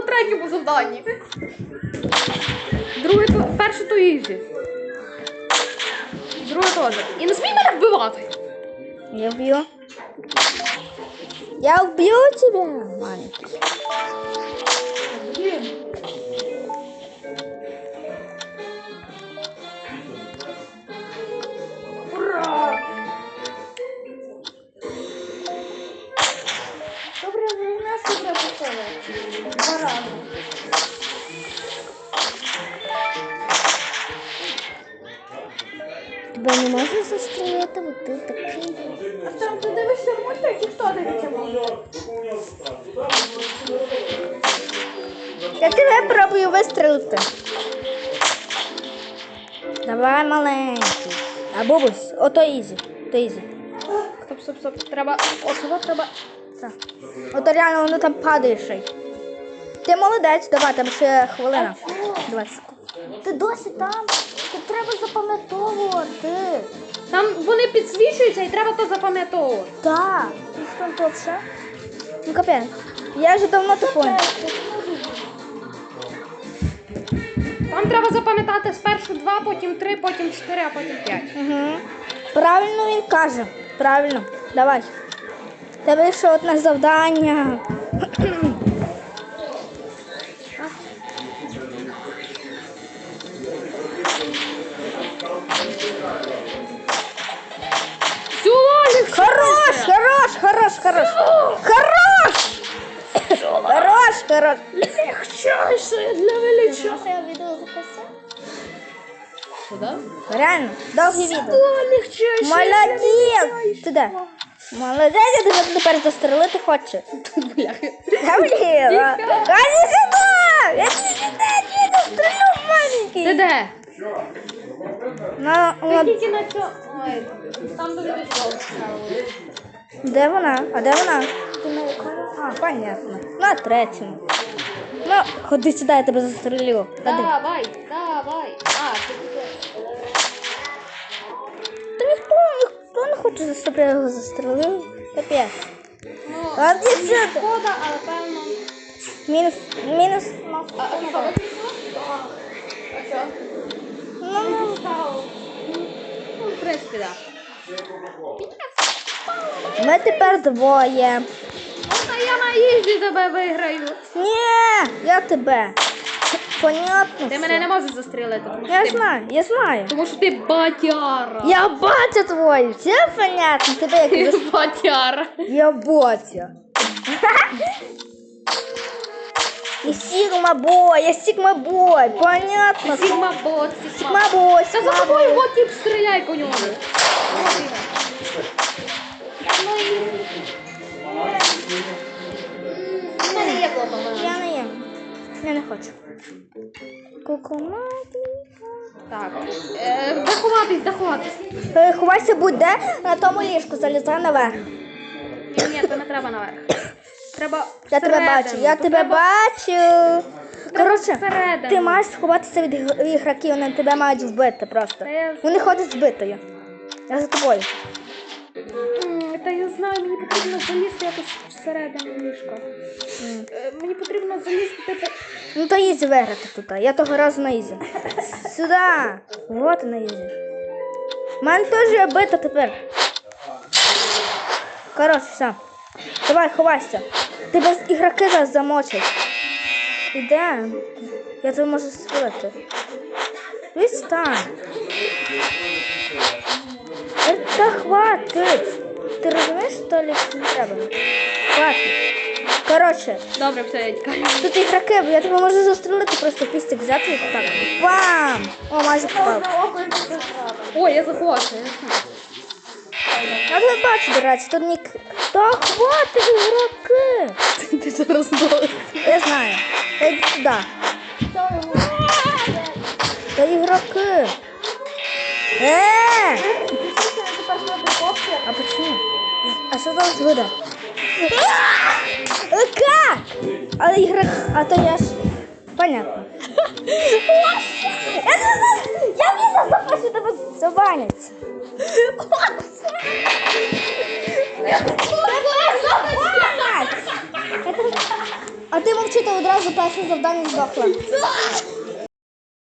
на третьому завданні. Друге то перше то ізі. Друге теж. І не смій мене вбивати. Я вб'ю. Я вб'ю тебе, маленький. Нас уже. Два раза. Тебе не можна застрелити, бо ти такий. Там ти дивишся мультик і хто дивиться мультик? Я тебе пробую вистрелити. Давай, маленький. А бабусь, ото ізі. То ізі. Стоп, стоп, стоп. Треба. Оцього треба. Так. Ото реально воно там падає ще й. Ти молодець, давай, там ще хвилина. 20 секунд. Ти досі там. Ти треба запам'ятовувати. Там вони підсвічуються і треба то запам'ятовувати. Так. Ну що тут ще? Ну капець. Я вже давно то поняв. Там треба запам'ятати спершу два, потім три, потім чотири, а потім п'ять. Угу. Правильно він каже. Правильно. Давай. Тебе ще одне завдання. Хорош, хорош, хорош, хорош. Хорош! Хорош, хорош. Легчайше для велича. я відео записав? Реально, відео. легчайше. Молодець! Ти де? Молодець, я тебе тепер застрелити хочу. Бляха. Та блін, а. Ходи сюди! Я тебе сюди, я тебе застрелю, маленький. Ти де? На, на, тільки на цьому. Ой, там буде військово. де вона? А де вона? А, понятно. На третьому. Ну, ходи сюди, я тебе застрелю. Ходи. Давай, давай. А, ти тут. Хоче за себе його застрелив. Капець. Ну, А ти мені сюди. шкода, але певно. Мінус, мінус. А, а що. А що? Ну, ну. Ну, в принципі, так. Ми тепер двоє. Можна я на їзді тебе виграю? Ні, я тебе. Понятно. Ти мене не можеш застрілити, тому що Я ти, знаю, я знаю. тому що ти батяра. Я батя твой, все понятно. Тебе як Ти батяра. Я батя. Я Сигма бой, я Сигма бой, понятно. Сігма бот, сігма. Сигма бой, Та за Сигма тобою бой. тип стріляй по ньому. Я не хочу. Так. Е, заховатись, заховатись. Е, Ховайся будь де, на тому ліжку залізай наверх. Ні, ні, то не треба наверх. Треба Я тебе всередину. бачу, я То тебе треба- бачу. Коротше, всередину. ти маєш сховатися від ігр- ігроків, вони тебе мають вбити просто. Та я- Вони ходять збитою. Я за тобою. Знаю, мені потрібно залізти якось всередину ліжка. Е, Мені потрібно залізти, типу. Ну то ізі виграти тут. Я того разу на ізі. Сюди. Вот на ізі. У мене теж є бита тепер. Коротше, все. Давай, ховайся. Тебе з- ігроки зараз замочать. Іде. Я тебе можу спилити. Відстань. Та хватить. Ти розумієш, що ліс не треба? Хватить. Коротше, Добре, все, я тікаю. Тут ігроки, бо я тебе можу застрелити, просто пістик взяти і так. Бам! О, майже попав. Ой, я заховався. я не знаю. Я тебе бачу, до речі, тут нік. Та хватить ігроки! Ти зараз здох. Я знаю. Та йди сюди. Та ігроки. Е! А почему? А що там буде? Как? А ігрок, а то я ж... Понятно. Я не запашу тебе забанять. А ти мовчити одразу перше завдання здохла.